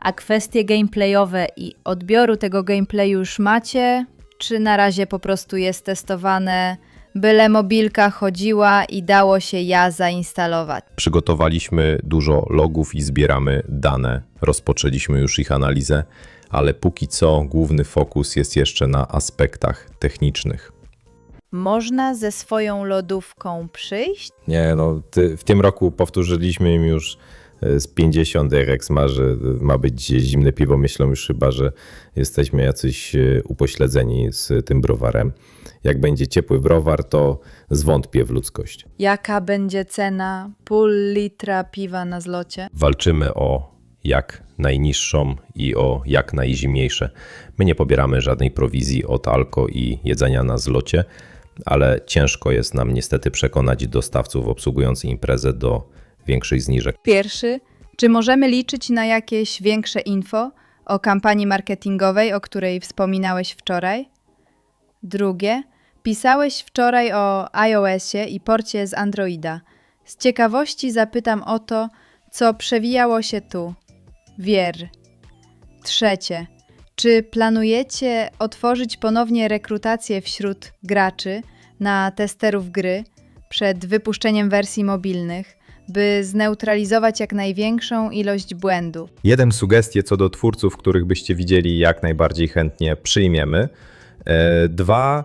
A kwestie gameplayowe i odbioru tego gameplayu już macie? Czy na razie po prostu jest testowane, byle mobilka chodziła i dało się ja zainstalować? Przygotowaliśmy dużo logów i zbieramy dane. Rozpoczęliśmy już ich analizę, ale póki co główny fokus jest jeszcze na aspektach technicznych. Można ze swoją lodówką przyjść? Nie, no ty, w tym roku powtórzyliśmy im już z 50 RX ma, że ma być zimne piwo. Myślą już chyba, że jesteśmy jacyś e, upośledzeni z tym browarem. Jak będzie ciepły browar, to zwątpię w ludzkość. Jaka będzie cena pół litra piwa na zlocie? Walczymy o jak najniższą i o jak najzimniejsze. My nie pobieramy żadnej prowizji od alko i jedzenia na zlocie, ale ciężko jest nam niestety przekonać dostawców obsługujących imprezę do większych zniżek. Pierwszy, czy możemy liczyć na jakieś większe info o kampanii marketingowej, o której wspominałeś wczoraj? Drugie, pisałeś wczoraj o iOSie i porcie z Androida. Z ciekawości zapytam o to, co przewijało się tu. Wier. Trzecie, czy planujecie otworzyć ponownie rekrutację wśród graczy na testerów gry przed wypuszczeniem wersji mobilnych, by zneutralizować jak największą ilość błędów? Jeden sugestie co do twórców, których byście widzieli, jak najbardziej chętnie przyjmiemy. E, Dwa,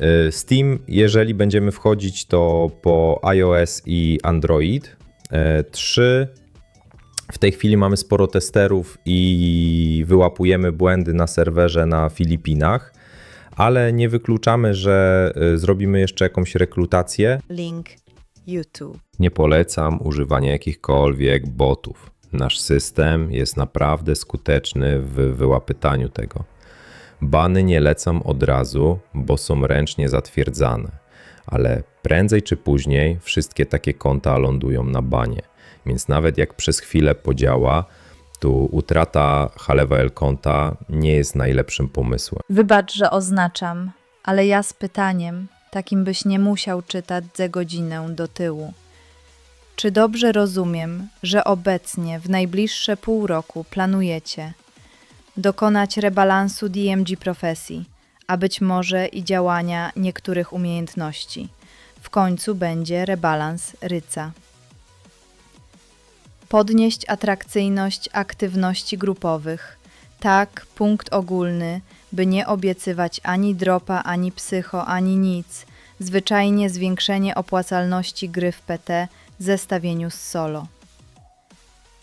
e, Steam, jeżeli będziemy wchodzić, to po iOS i Android. E, Trzy, w tej chwili mamy sporo testerów i wyłapujemy błędy na serwerze na Filipinach, ale nie wykluczamy, że zrobimy jeszcze jakąś rekrutację Link YouTube. nie polecam używania jakichkolwiek botów. Nasz system jest naprawdę skuteczny w wyłapytaniu tego. Bany nie lecą od razu, bo są ręcznie zatwierdzane, ale prędzej czy później wszystkie takie konta lądują na banie. Więc nawet jak przez chwilę podziała, to utrata Halewa konta nie jest najlepszym pomysłem. Wybacz, że oznaczam, ale ja z pytaniem, takim byś nie musiał czytać ze godzinę do tyłu. Czy dobrze rozumiem, że obecnie w najbliższe pół roku planujecie dokonać rebalansu DMG profesji, a być może i działania niektórych umiejętności? W końcu będzie rebalans ryca. Podnieść atrakcyjność aktywności grupowych. Tak, punkt ogólny, by nie obiecywać ani dropa, ani psycho, ani nic. Zwyczajnie zwiększenie opłacalności gry w PT w zestawieniu z solo.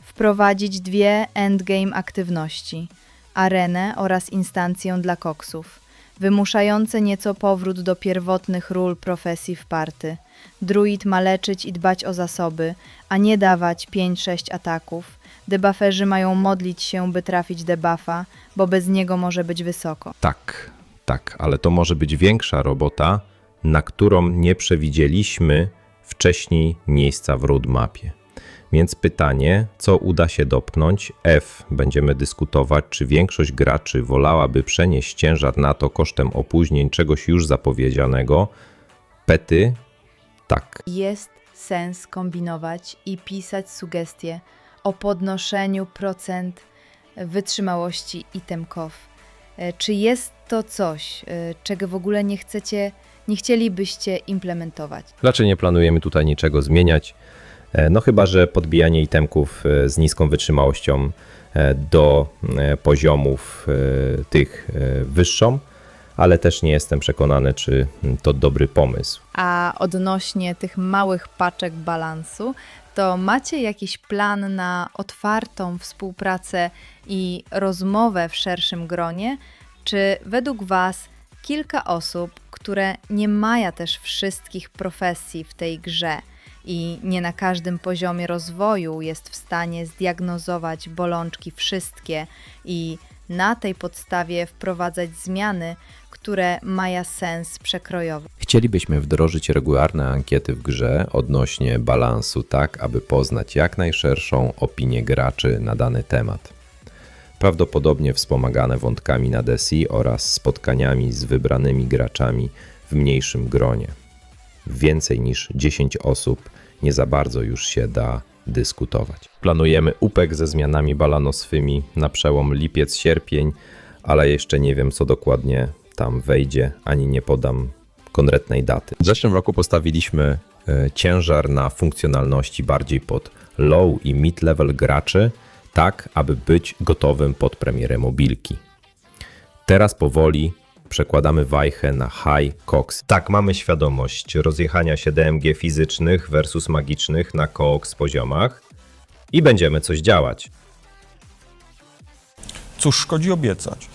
Wprowadzić dwie endgame aktywności: arenę oraz instancję dla koksów, wymuszające nieco powrót do pierwotnych ról profesji w party. Druid ma leczyć i dbać o zasoby, a nie dawać 5-6 ataków. Debufferzy mają modlić się, by trafić debuffa, bo bez niego może być wysoko. Tak, tak, ale to może być większa robota, na którą nie przewidzieliśmy wcześniej miejsca w roadmapie. Więc pytanie, co uda się dopchnąć? F. Będziemy dyskutować, czy większość graczy wolałaby przenieść ciężar na to kosztem opóźnień czegoś już zapowiedzianego. Pety? Tak. Jest sens kombinować i pisać sugestie o podnoszeniu procent wytrzymałości itemków. E, Czy jest to coś, e, czego w ogóle nie chcecie, nie chcielibyście implementować? Raczej nie planujemy tutaj niczego zmieniać. E, No chyba, że podbijanie itemków z niską wytrzymałością do poziomów tych wyższą, ale też nie jestem przekonany, czy to dobry pomysł. A odnośnie tych małych paczek balansu, to macie jakiś plan na otwartą współpracę i rozmowę w szerszym gronie? Czy według Was kilka osób, które nie mają też wszystkich profesji w tej grze i nie na każdym poziomie rozwoju jest w stanie zdiagnozować bolączki wszystkie i na tej podstawie wprowadzać zmiany, które mają sens przekrojowy? Chcielibyśmy wdrożyć regularne ankiety w grze odnośnie balansu, tak aby poznać jak najszerszą opinię graczy na dany temat. Prawdopodobnie wspomagane wątkami na DSI oraz spotkaniami z wybranymi graczami w mniejszym gronie. Więcej niż 10 osób nie za bardzo już się da dyskutować. Planujemy UPEK ze zmianami balanoswymi na przełom lipiec-sierpień, ale jeszcze nie wiem, co dokładnie tam wejdzie, ani nie podam konkretnej daty. W zeszłym roku postawiliśmy e, ciężar na funkcjonalności bardziej pod low i mid-level graczy, tak aby być gotowym pod premierę mobilki. Teraz powoli przekładamy wajchę na high cox. Tak, mamy świadomość rozjechania się DMG fizycznych versus magicznych na cox poziomach i będziemy coś działać. Cóż szkodzi obiecać?